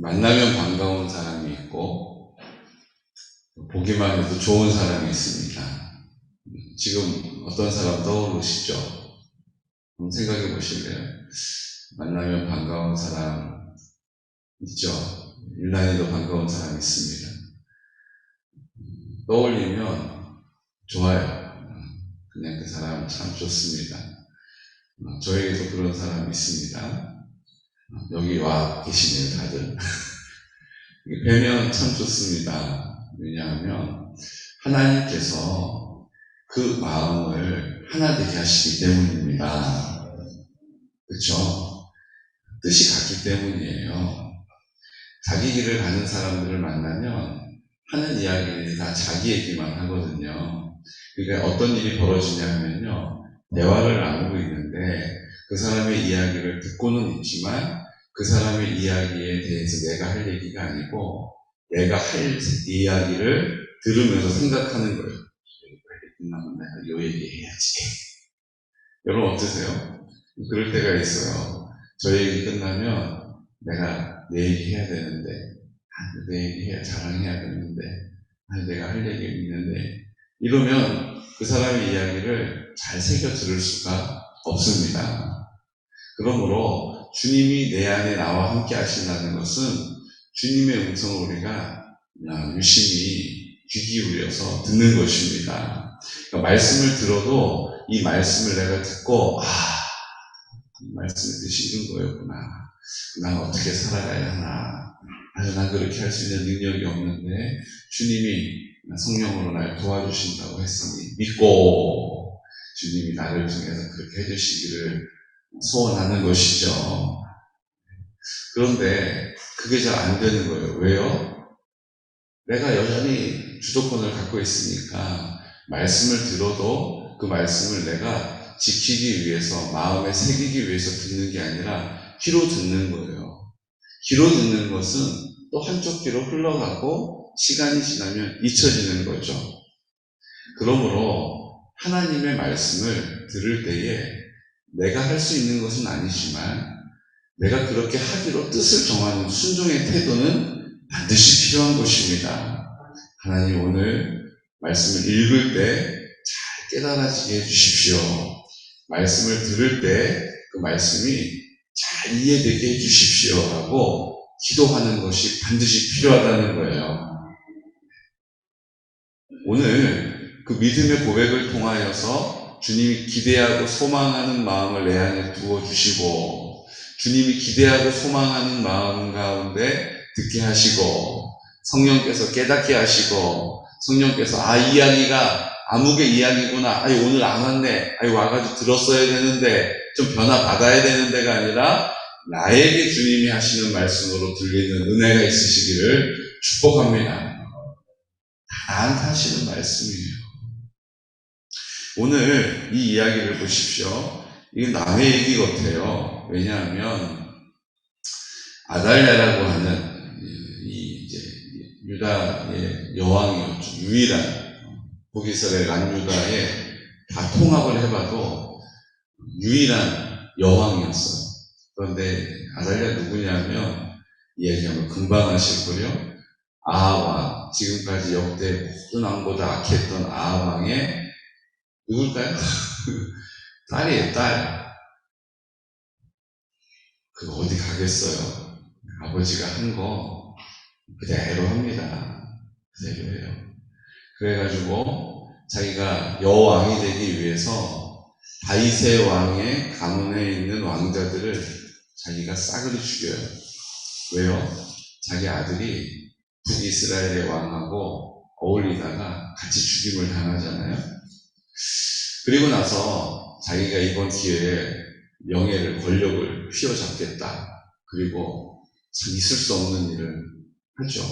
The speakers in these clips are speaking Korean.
만나면 반가운 사람이 있고, 보기만 해도 좋은 사람이 있습니다. 지금 어떤 사람 떠오르시죠? 한번 생각해 보실래요? 만나면 반가운 사람 있죠? 유난히도 반가운 사람 있습니다. 떠올리면 좋아요. 그냥 그 사람 참 좋습니다. 어, 저에게도 그런 사람이 있습니다. 여기 와 계시네요, 다들. 뵈면 참 좋습니다. 왜냐하면 하나님께서 그 마음을 하나 되게 하시기 때문입니다. 그렇죠? 뜻이 같기 때문이에요. 자기 길을 가는 사람들을 만나면 하는 이야기들이 다 자기 얘기만 하거든요. 그러니까 어떤 일이 벌어지냐 하면요. 대화를 나누고 있는데 그 사람의 이야기를 듣고는 있지만 그 사람의 이야기에 대해서 내가 할 얘기가 아니고 내가 할 이야기를 들으면서 생각하는 거예요. 빨리 끝나면 내가 요 얘기 해야지. 여러분 어떠세요? 그럴 때가 있어요. 저 얘기 끝나면 내가 내 얘기 해야 되는데, 아, 내 얘기 해야 자랑해야 되는데, 아, 내가 할 얘기 있는데, 이러면 그 사람의 이야기를 잘 새겨 들을 수가 없습니다. 그러므로 주님이 내 안에 나와 함께 하신다는 것은 주님의 음성을 우리가 유심히 귀 기울여서 듣는 것입니다. 그러니까 말씀을 들어도 이 말씀을 내가 듣고, 아, 이 말씀의 뜻이 이런 거였구나. 난 어떻게 살아가야 하나. 아유, 난 그렇게 할 수 있는 능력이 없는데, 주님이 성령으로 날 도와주신다고 했으니, 믿고, 주님이 나를 통해서 그렇게 해주시기를 소원하는 것이죠. 그런데, 그게 잘 안 되는 거예요. 왜요? 내가 여전히 주도권을 갖고 있으니까, 말씀을 들어도 그 말씀을 내가 지키기 위해서, 마음에 새기기 위해서 듣는 게 아니라, 귀로 듣는 거예요. 귀로 듣는 것은 또 한쪽 귀로 흘러가고 시간이 지나면 잊혀지는 거죠. 그러므로 하나님의 말씀을 들을 때에 내가 할 수 있는 것은 아니지만 내가 그렇게 하기로 뜻을 정하는 순종의 태도는 반드시 필요한 것입니다. 하나님 오늘 말씀을 읽을 때 잘 깨달아지게 해주십시오. 말씀을 들을 때 그 말씀이 잘 이해되게 해주십시오라고 기도하는 것이 반드시 필요하다는 거예요. 오늘 그 믿음의 고백을 통하여서 주님이 기대하고 소망하는 마음을 내 안에 부어주시고 주님이 기대하고 소망하는 마음 가운데 듣게 하시고 성령께서 깨닫게 하시고 성령께서 아 이야기가 아무개 이야기구나 아이 오늘 안 왔네 아이 와가지고 들었어야 되는데 좀 변화 받아야 되는 데가 아니라 나에게 주님이 하시는 말씀으로 들리는 은혜가 있으시기를 축복합니다. 나한테 하시는 말씀이에요. 오늘 이 이야기를 보십시오. 이게 남의 얘기 같아요. 왜냐하면 아달랴라고 하는 이 이제 유다의 여왕이었죠. 유일한 북이스라엘 남유다에 다 통합을 해봐도 유일한 여왕이었어요. 그런데 아달랴 누구냐면 이야기하면 금방 아실 거요. 아왕 지금까지 역대 모든 왕보다 악했던 아왕의 누굴까요? 딸이에요, 딸. 그거 어디 가겠어요? 아버지가 한 거 그대로 합니다. 그대로예요. 그래가지고 자기가 여왕이 되기 위해서 다윗의 왕의 가문에 있는 왕자들을 자기가 싸그리 죽여요. 왜요? 자기 아들이 북이스라엘의 왕하고 어울리다가 같이 죽임을 당하잖아요. 그리고 나서 자기가 이번 기회에 명예를, 권력을 휘어잡겠다. 그리고 참 있을 수 없는 일을 하죠.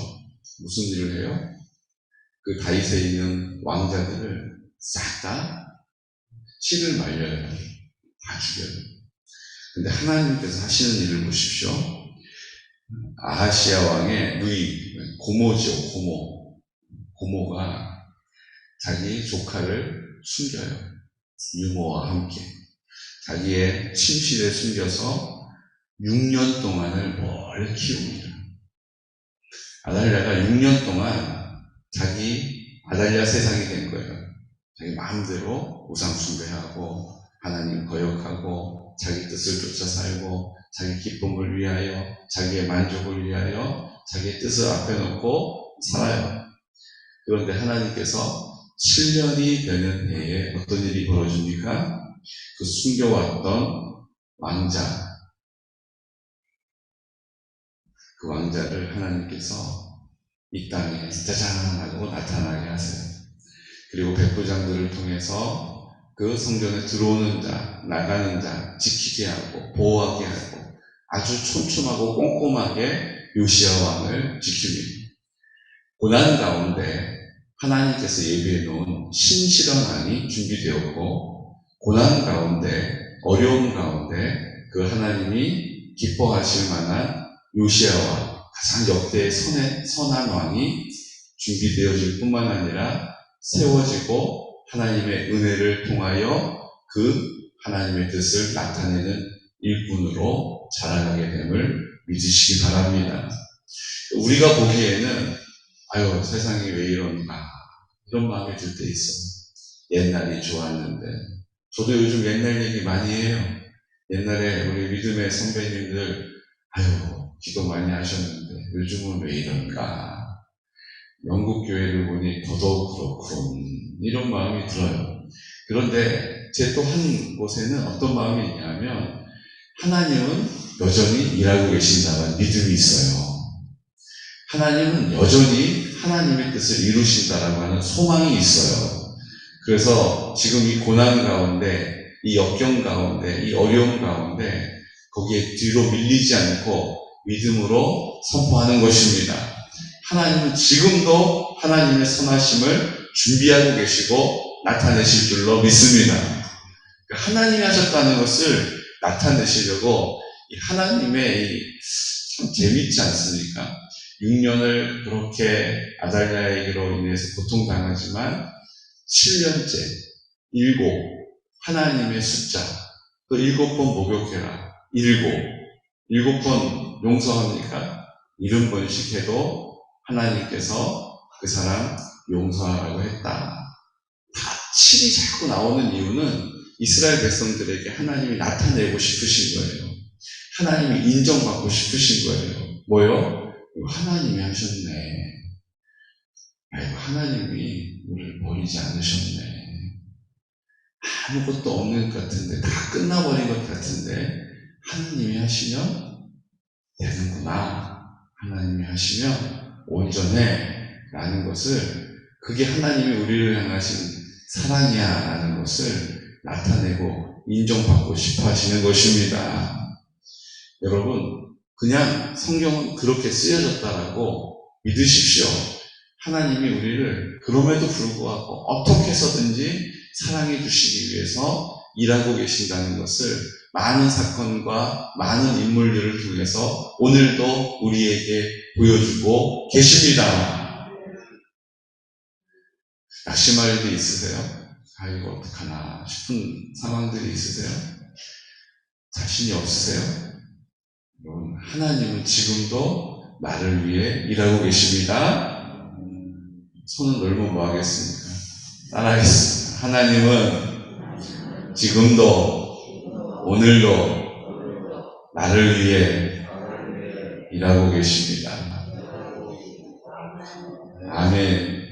무슨 일을 해요? 그 다윗에 있는 왕자들을 싹 다 신을 말려요. 다 죽여요. 근데 하나님께서 하시는 일을 보십시오. 아하시아 왕의 누이, 고모죠, 고모. 고모가 자기 조카를 숨겨요. 유모와 함께. 자기의 침실에 숨겨서 6년 동안을 멀 키웁니다. 아달랴가 6년 동안 자기 아달랴 세상이 된 거예요. 자기 마음대로 우상 숭배하고 하나님 거역하고 자기 뜻을 쫓아 살고 자기 기쁨을 위하여 자기의 만족을 위하여 자기의 뜻을 앞에 놓고 살아요. 그런데 하나님께서 7년이 되는 해에 어떤 일이 벌어집니까? 그 숨겨왔던 왕자, 그 왕자를 하나님께서 이 땅에 짜잔 하고 나타나게 하세요. 그리고 백부장들을 통해서 그 성전에 들어오는 자, 나가는 자 지키게 하고 보호하게 하고 아주 촘촘하고 꼼꼼하게 요시아 왕을 지킵니다. 고난 가운데 하나님께서 예비해 놓은 신실현안이 준비되었고 고난 가운데 어려움 가운데 그 하나님이 기뻐하실 만한 요시아와 가장 역대의 선의, 선한 왕이 준비되어질 뿐만 아니라 세워지고 하나님의 은혜를 통하여 그 하나님의 뜻을 나타내는 일꾼으로 자라나게 됨을 믿으시기 바랍니다. 우리가 보기에는 아유 세상이 왜 이런가 이런 마음이 들 때 있어요. 옛날이 좋았는데 저도 요즘 옛날 얘기 많이 해요. 옛날에 우리 믿음의 선배님들 아유 기도 많이 하셨는데 요즘은 왜 이런가 영국 교회를 보니 더더욱 그렇군 이런 마음이 들어요. 그런데 제 또 한 곳에는 어떤 마음이 있냐면 하나님은 여전히 일하고 계신다는 믿음이 있어요. 하나님은 여전히 하나님의 뜻을 이루신다라고 하는 소망이 있어요. 그래서 지금 이 고난 가운데, 이 역경 가운데, 이 어려움 가운데 거기에 뒤로 밀리지 않고 믿음으로 선포하는 것입니다. 하나님은 지금도 하나님의 선하심을 준비하고 계시고 나타내실 줄로 믿습니다. 그러니까 하나님이 하셨다는 것을 나타내시려고 이 하나님의 이참 재밌지 않습니까? 6년을 그렇게 아달랴에게로 인해서 고통당하지만 7년째 일곱 하나님의 숫자 또 일곱 번 목욕해라 일곱 일곱 번 용서합니까? 일흔 번씩 해도 하나님께서 그 사람 용서하라고 했다. 다 7이 자꾸 나오는 이유는 이스라엘 백성들에게 하나님이 나타내고 싶으신 거예요. 하나님이 인정받고 싶으신 거예요. 뭐요? 이거 하나님이 하셨네. 아이고, 하나님이 우리를 버리지 않으셨네. 아무것도 없는 것 같은데, 다 끝나버린 것 같은데, 하나님이 하시면 되는구나. 하나님이 하시면 온전해. 라는 것을, 그게 하나님이 우리를 향하신 사랑이야. 라는 것을 나타내고 인정받고 싶어 하시는 것입니다. 여러분, 그냥 성경은 그렇게 쓰여졌다라고 믿으십시오. 하나님이 우리를 그럼에도 불구하고 어떻게 해서든지 사랑해 주시기 위해서 일하고 계신다는 것을 많은 사건과 많은 인물들을 통해서 오늘도 우리에게 보여주고 계십니다. 낙심할 일이 있으세요? 아, 이거 어떡하나 싶은 상황들이 있으세요? 자신이 없으세요? 여러분, 하나님은 지금도 나를 위해 일하고 계십니다. 손은 넓으면 뭐 하겠습니까? 따라하겠습니다. 하나님은 지금도 오늘도 나를 위해 일하고 계십니다. 아멘.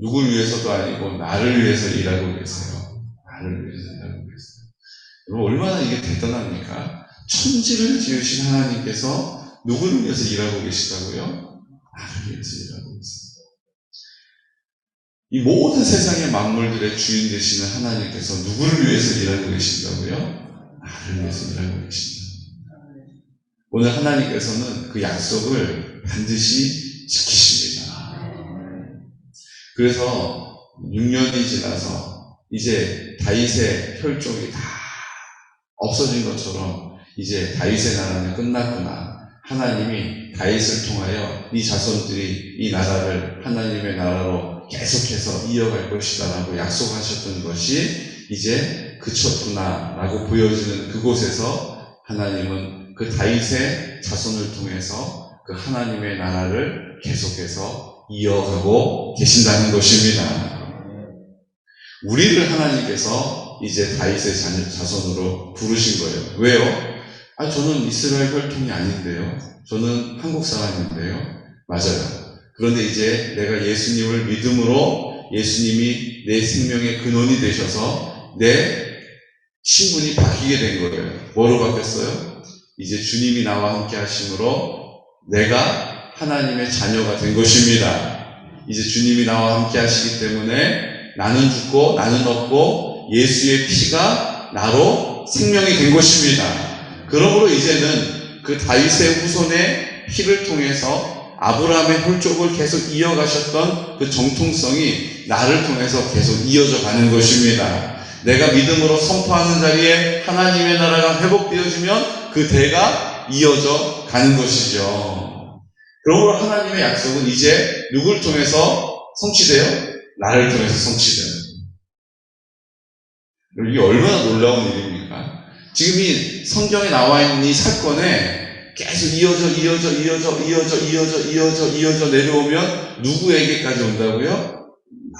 누굴 위해서도 아니고 나를 위해서 일하고 계세요. 나를 위해서 일하고 계세요. 여러분 얼마나 이게 대단합니까? 천지를 지으신 하나님께서 누구를 위해서 일하고 계시다고요? 나를 위해서 일하고 계십니다. 이 모든 세상의 만물들의 주인 되시는 하나님께서 누구를 위해서 일하고 계신다고요? 나를 위해서 일하고 계신다. 오늘 하나님께서는 그 약속을 반드시 지키십니다. 그래서 6년이 지나서 이제 다윗의 혈족이 다 없어진 것처럼 이제 다윗의 나라는 끝났구나. 하나님이 다윗을 통하여 이 자손들이 이 나라를 하나님의 나라로 계속해서 이어갈 것이다라고 약속하셨던 것이 이제 그쳤구나라고 보여지는 그곳에서 하나님은 그 다윗의 자손을 통해서 그 하나님의 나라를 계속해서 이어가고 계신다는 것입니다. 우리를 하나님께서 이제 다윗의 자- 자손으로 부르신 거예요. 왜요? 아, 저는 이스라엘 혈통이 아닌데요. 저는 한국 사람인데요. 맞아요. 그런데 이제 내가 예수님을 믿음으로 예수님이 내 생명의 근원이 되셔서 내 신분이 바뀌게 된 거예요. 뭐로 바뀌었어요? 이제 주님이 나와 함께 하심으로 내가 하나님의 자녀가 된 것입니다. 이제 주님이 나와 함께 하시기 때문에 나는 죽고 나는 없고 예수의 피가 나로 생명이 된 것입니다. 그러므로 이제는 그 다윗의 후손의 피를 통해서 아브라함의 혈족을 계속 이어가셨던 그 정통성이 나를 통해서 계속 이어져 가는 것입니다. 내가 믿음으로 선포하는 자리에 하나님의 나라가 회복되어지면 그 대가 이어져 가는 것이죠. 그러므로 하나님의 약속은 이제 누굴 통해서 성취돼요? 나를 통해서 성취돼요. 이게 얼마나 놀라운 일입니까? 지금 이 성경에 나와 있는 이 사건에 계속 이어져, 이어져, 이어져, 이어져, 이어져, 이어져, 이어져 내려오면 누구에게까지 온다고요?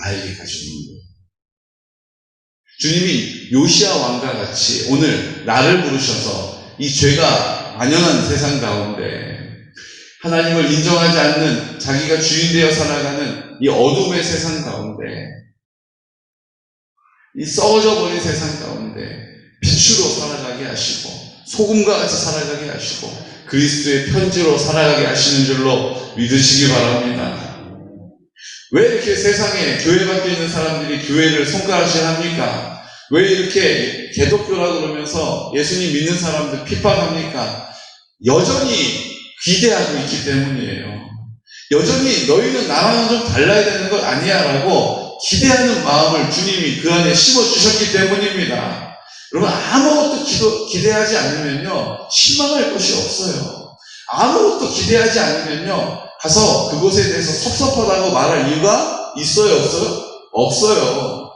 나에게까지 오는 거예요. 주님이 요시아 왕과 같이 오늘 나를 부르셔서 이 죄가 만연한 세상 가운데 하나님을 인정하지 않는 자기가 주인 되어 살아가는 이 어둠의 세상 가운데 이 썩어져 버린 세상 가운데 빛으로 살아가게 하시고 소금과 같이 살아가게 하시고 그리스도의 편지로 살아가게 하시는 줄로 믿으시기 바랍니다. 왜 이렇게 세상에 교회 밖에 있는 사람들이 교회를 손가락질 합니까? 왜 이렇게 개독교라 그러면서 예수님 믿는 사람들 핍박합니까? 여전히 기대하고 있기 때문이에요. 여전히 너희는 나랑은 좀 달라야 되는 것 아니야 라고 기대하는 마음을 주님이 그 안에 심어주셨기 때문입니다. 여러분, 아무것도 기도, 기대하지 않으면요, 실망할 것이 없어요. 아무것도 기대하지 않으면요, 가서 그곳에 대해서 섭섭하다고 말할 이유가 있어요, 없어요? 없어요.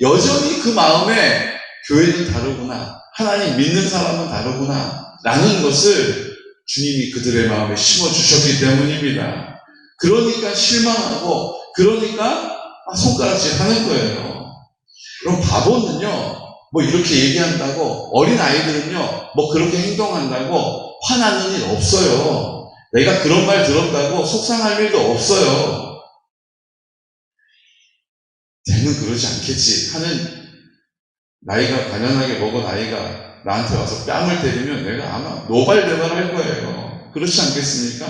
여전히 그 마음에 교회는 다르구나. 하나님 믿는 사람은 다르구나. 라는 것을 주님이 그들의 마음에 심어 주셨기 때문입니다. 그러니까 실망하고, 그러니까 손가락질 하는 거예요. 그럼 바보는요, 뭐 이렇게 얘기한다고, 어린 아이들은요, 뭐 그렇게 행동한다고 화나는 일 없어요. 내가 그런 말 들었다고 속상할 일도 없어요. 쟤는 그러지 않겠지 하는 나이가 가난하게 먹은 아이가 나한테 와서 뺨을 때리면 내가 아마 노발대발할 거예요. 그렇지 않겠습니까?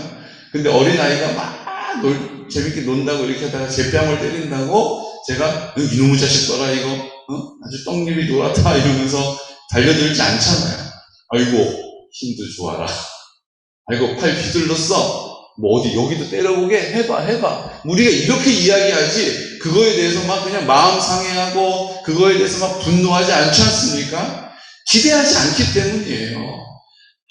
근데 어린 아이가 막 놀, 재밌게 논다고 이렇게 하다가 제 뺨을 때린다고 제가 응, 이놈의 자식 떠라 이거 어? 아주 떡잎이 노랗다 이러면서 달려들지 않잖아요. 아이고 힘도 좋아라. 아이고 팔 비둘렀어. 뭐 어디 여기도 때려보게 해봐 해봐. 우리가 이렇게 이야기하지 그거에 대해서 막 그냥 마음 상해하고 그거에 대해서 막 분노하지 않지 않습니까? 기대하지 않기 때문이에요.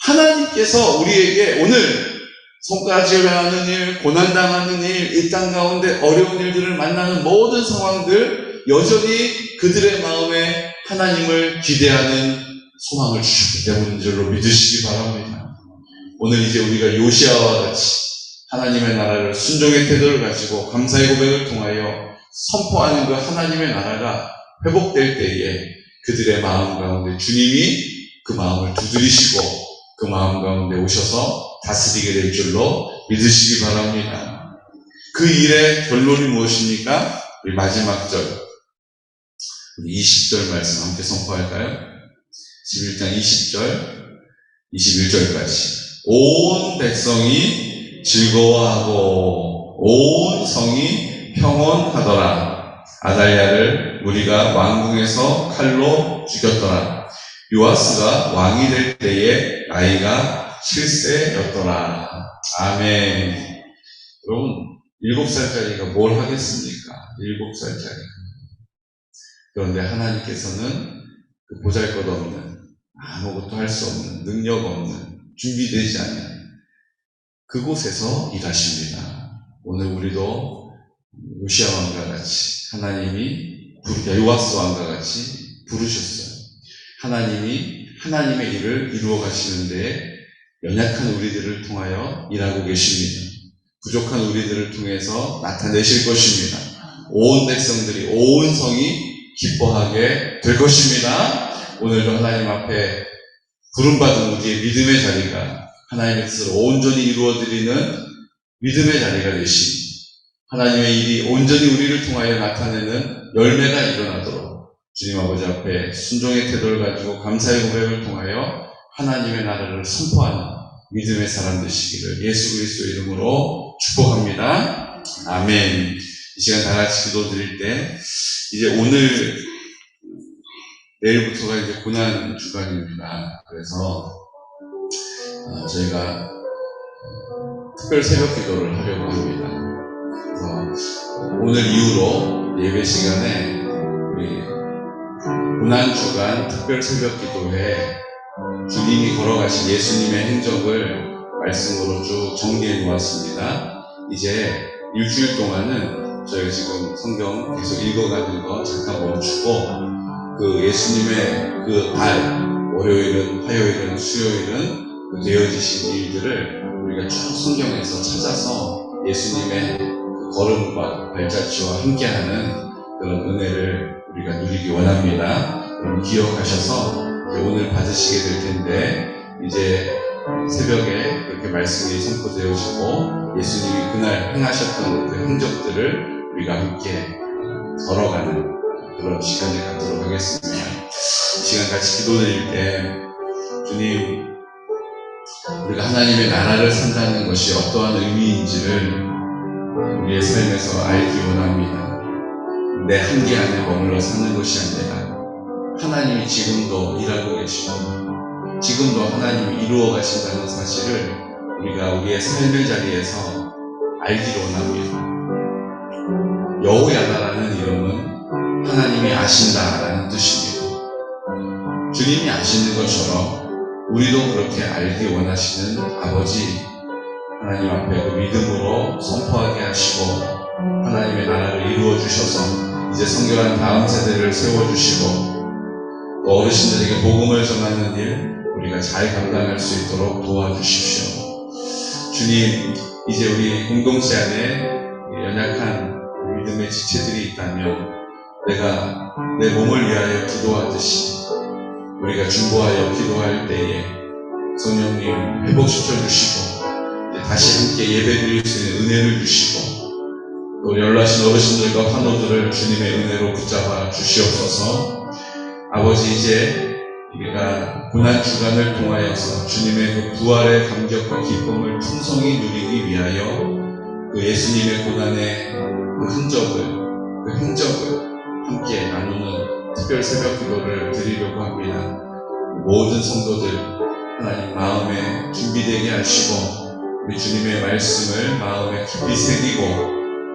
하나님께서 우리에게 오늘 손가락질 하는 일, 고난당하는 일, 이 땅 가운데 어려운 일들을 만나는 모든 상황들 여전히 그들의 마음에 하나님을 기대하는 소망을 주셨기 때문인 줄로 믿으시기 바랍니다. 오늘 이제 우리가 요시아와 같이 하나님의 나라를 순종의 태도를 가지고 감사의 고백을 통하여 선포하는 그 하나님의 나라가 회복될 때에 그들의 마음 가운데 주님이 그 마음을 두드리시고 그 마음 가운데 오셔서 다스리게 될 줄로 믿으시기 바랍니다. 그 일의 결론이 무엇입니까? 우리 마지막 절, 우리 20절 말씀 함께 선포할까요? 11장 20절, 21절까지. 온 백성이 즐거워하고 온 성이 평온하더라. 아달랴를 우리가 왕궁에서 칼로 죽였더라. 요아스가 왕이 될 때에 나이가 7세였더라. 아멘. 여러분, 7살짜리가 뭘 하겠습니까? 7살짜리. 그런데 하나님께서는 그 보잘 것 없는, 아무것도 할 수 없는, 능력 없는, 준비되지 않은 그곳에서 일하십니다. 오늘 우리도 요시아 왕과 같이 하나님이 요아스 왕과 같이 부르셨어요. 하나님이 하나님의 일을 이루어 가시는데 연약한 우리들을 통하여 일하고 계십니다. 부족한 우리들을 통해서 나타내실 것입니다. 온 백성들이, 온 성이 기뻐하게 될 것입니다. 오늘도 하나님 앞에 부름받은 우리의 믿음의 자리가 하나님의 뜻을 온전히 이루어드리는 믿음의 자리가 되시 하나님의 일이 온전히 우리를 통하여 나타내는 열매가 일어나도록 주님 아버지 앞에 순종의 태도를 가지고 감사의 고백을 통하여 하나님의 나라를 선포하는 믿음의 사람 되시기를 예수 그리스도 이름으로 축복합니다. 아멘. 이 시간 다 같이 기도 드릴 때 이제 오늘 내일부터가 이제 고난 주간입니다. 그래서 어, 저희가 특별 새벽 기도를 하려고 합니다. 그래서 오늘 이후로 예배 시간에 우리 고난 주간 특별 새벽 기도회 주님이 걸어가신 예수님의 행적을 말씀으로 쭉 정리해 놓았습니다. 이제 일주일 동안은 저희 지금 성경 계속 읽어가는 거 잠깐 멈추고 그 예수님의 그 달, 월요일은, 화요일은, 수요일은 그 되어지신 일들을 우리가 쭉 성경에서 찾아서 예수님의 그 걸음과 발자취와 함께하는 그런 은혜를 우리가 누리기 원합니다. 여러분 기억하셔서 오늘 받으시게 될 텐데 이제 새벽에 그렇게 말씀이 선포되어지고 예수님이 그날 행하셨던 그 행적들을 우리가 함께 걸어가는 그런 시간을 갖도록 하겠습니다. 이 시간 같이 기도드릴 때 주님 우리가 하나님의 나라를 산다는 것이 어떠한 의미인지를 우리의 삶에서 알기 원합니다. 내 한계 안에 머물러 사는 것이 아니라 하나님이 지금도 일하고 계시고 지금도 하나님이 이루어 가신다는 사실을 우리가 우리의 삶의 자리에서 알기를 원합니다. 여호야다라는 이름은 하나님이 아신다라는 뜻입니다. 주님이 아시는 것처럼 우리도 그렇게 알기 원하시는 아버지 하나님 앞에 그 믿음으로 선포하게 하시고 하나님의 나라를 이루어 주셔서 이제 성결한 다음 세대를 세워 주시고 또 어르신들에게 복음을 전하는 일 우리가 잘 감당할 수 있도록 도와주십시오. 주님 이제 우리 공동체 안에 연약한 믿음의 지체들이 있다면 내가 내 몸을 위하여 기도하듯이 우리가 중보하여 기도할 때에 성령님 회복시켜 주시고 다시 함께 예배 드릴 수 있는 은혜를 주시고 또 연락하신 어르신들과 환우들을 주님의 은혜로 붙잡아 주시옵소서. 아버지 이제 우리가 고난 주간을 통하여서 주님의 그 부활의 감격과 기쁨을 풍성히 누리기 위하여 그 예수님의 고난의 그 흔적을 그 행적을 함께 나누는 특별 새벽 기도를 드리려고 합니다. 모든 성도들 하나님 마음에 준비되게 하시고 우리 주님의 말씀을 마음에 깊이 새기고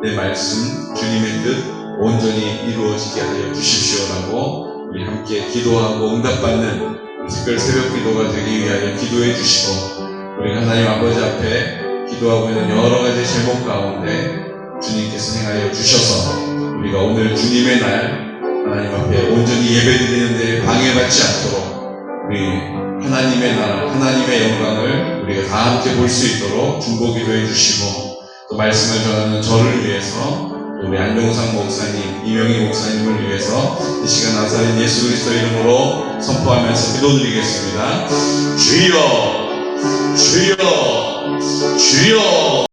내 말씀 주님의 뜻 온전히 이루어지게 하여 주십시오라고 우리 함께 기도하고 응답받는 특별 새벽 기도가 되기 위하여 기도해 주시고 우리 하나님 아버지 앞에 기도하고 있는 여러 가지 제목 가운데 주님께서 행하여 주셔서 우리가 오늘 주님의 날 하나님 앞에 온전히 예배드리는데 방해받지 않도록 우리 하나님의 나라, 하나님의 영광을 우리가 다 함께 볼 수 있도록 중보 기도 해 주시고 또 말씀을 전하는 저를 위해서 또 우리 안종상 목사님, 이명희 목사님을 위해서 이 시간 나사렛 예수 그리스도 이름으로 선포하면서 기도 드리겠습니다. 주여, 주여, 주여.